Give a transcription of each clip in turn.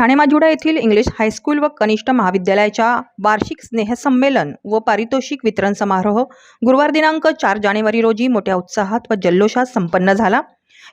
ठाणे माजुडा येथील English high school व कनिष्ठ महाविद्यालयाच्या वार्षिक स्नेहसंमेलन व पारितोषिक वितरण समारोह गुरुवार दिनांक चार जानेवारी रोजी मोठ्या उत्साहात व जल्लोषात संपन्न झाला.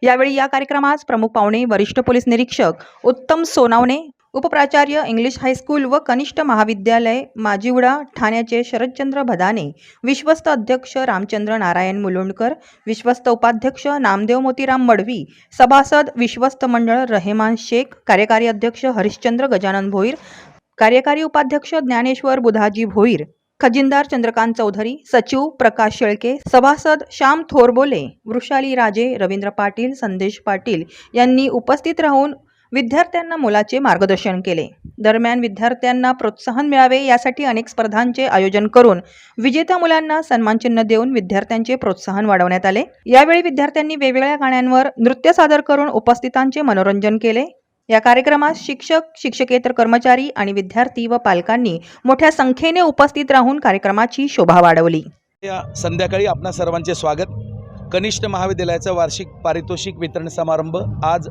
यावेळी या कार्यक्रमास प्रमुख पाहुणे वरिष्ठ पोलीस निरीक्षक उत्तम सोनावणे उपप्राचार्य इंग्लिश हायस्कूल व कनिष्ठ महाविद्यालय माजिवडा ठाण्याचे शरदचंद्र भदाने विश्वस्त अध्यक्ष रामचंद्र नारायण मुलुंडकर विश्वस्त उपाध्यक्ष नामदेव मोतीराम मडवी सभासद विश्वस्त मंडळ रहेमान शेख कार्यकारी अध्यक्ष हरिश्चंद्र गजानन भोईर कार्यकारी उपाध्यक्ष ज्ञानेश्वर बुधाजी भोईर खजिनदार चंद्रकांत चौधरी सचिव प्रकाश शेळके सभासद श्याम थोरबोले वृषाली राजे रवींद्र पाटील संदेश पाटील यांनी उपस्थित राहून विद्यार्थ्यांना मोलाचे मार्गदर्शन केले. दरम्यान विद्यार्थ्यांना प्रोत्साहन मिळावे यासाठी अनेक स्पर्धांचे आयोजन करून विजेत्या मुलांना सन्मानचिन्ह देऊन विद्यार्थ्यांचे प्रोत्साहन वाढवण्यात आले. यावेळी विद्यार्थ्यांनी वेगवेगळ्या गाण्यांवर नृत्य सादर करून उपस्थितांचे मनोरंजन केले. या कार्यक्रमात शिक्षक शिक्षकेतर कर्मचारी आणि विद्यार्थी व पालकांनी मोठ्या संख्येने उपस्थित राहून कार्यक्रमाची शोभा वाढवली. या संध्याकाळी आपणा सर्वांचे स्वागत. कनिष्ठ महाविद्यालयाचा वार्षिक पारितोषिक वितरण समारंभ आज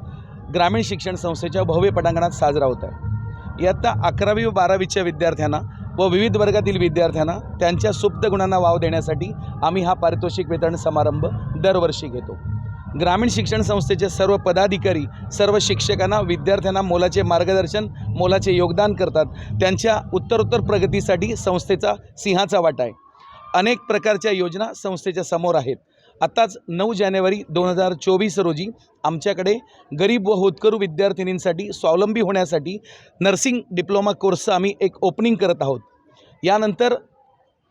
ग्रामीण शिक्षण संस्थेच्या भव्य पटांगणात साजरा होत आहे. इयत्ता अकरावी व बारावीच्या विद्यार्थ्यांना व विविध वर्गातील विद्यार्थ्यांना त्यांच्या सुप्त गुणांना वाव देण्यासाठी आम्ही हा पारितोषिक वितरण समारंभ दरवर्षी घेतो. ग्रामीण शिक्षण संस्थेचे सर्व पदाधिकारी सर्व शिक्षकांना विद्यार्थ्यांना मोलाचे मार्गदर्शन मोलाचे योगदान करतात. त्यांच्या उत्तरोत्तर प्रगतीसाठी संस्थेचा सिंहाचा वाटा आहे. अनेक प्रकारच्या योजना संस्थेच्या समोर आहेत. आत्ताच नऊ जानेवारी दोन हजार चोवीस रोजी आमच्याकडे गरीब व होतकरू विद्यार्थिनींसाठी स्वावलंबी होण्यासाठी नर्सिंग डिप्लोमा कोर्सचं आम्ही एक ओपनिंग करत आहोत. यानंतर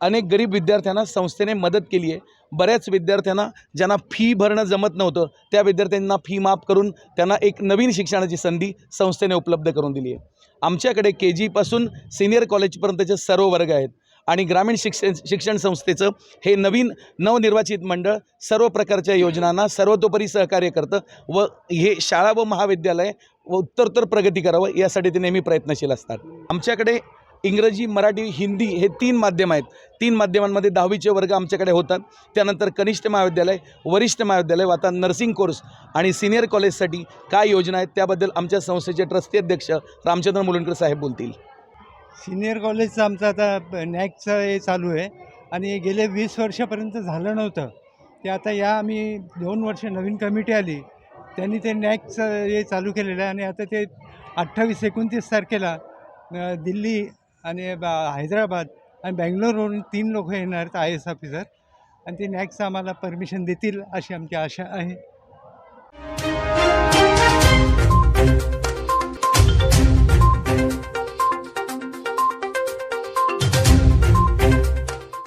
अनेक गरीब विद्यार्थ्यांना संस्थेने मदत केली आहे. बऱ्याच विद्यार्थ्यांना ज्यांना फी भरणं जमत नव्हतं त्या विद्यार्थ्यांना फी माफ करून त्यांना एक नवीन शिक्षणाची संधी संस्थेने उपलब्ध करून दिली आहे. आमच्याकडे के जीपासून सिनियर कॉलेजपर्यंतचे सर्व वर्ग आहेत. आणि ग्रामीण शिक्षण शिक्षण संस्थेचं हे नवीन नवनिर्वाचित मंडळ सर्व प्रकारच्या योजनांना सर्वतोपरी सहकार्य करतं व हे शाळा व महाविद्यालय व उत्तरोत्तर प्रगती करावं यासाठी ते नेहमी प्रयत्नशील असतात. आमच्याकडे इंग्रजी मराठी हिंदी हे तीन माध्यम आहेत. तीन माध्यमांमध्ये दहावीचे वर्ग आमच्याकडे होतात. त्यानंतर कनिष्ठ महाविद्यालय वरिष्ठ महाविद्यालय व आता नर्सिंग कोर्स आणि सिनियर कॉलेजसाठी काय योजना आहेत त्याबद्दल आमच्या संस्थेचे ट्रस्टी अध्यक्ष रामचंद्र मुलुंडकर साहेब बोलतील. सिनियर कॉलेजचं आमचं आता नॅकचं हे चालू आहे. आणि गेले वीस वर्षापर्यंत झालं नव्हतं. ते आता या आम्ही दोन वर्ष नवीन कमिटी आली. त्यांनी ते नॅकचं हे चालू केलेलं आहे. आणि आता ते अठ्ठावीस एकोणतीस तारखेला दिल्ली आणि बा हैदराबाद आणि बँगलोरवरून तीन लोक येणार आहेत आय एस ऑफिसर. आणि ते नॅकचं आम्हाला परमिशन देतील अशी आमची आशा आहे.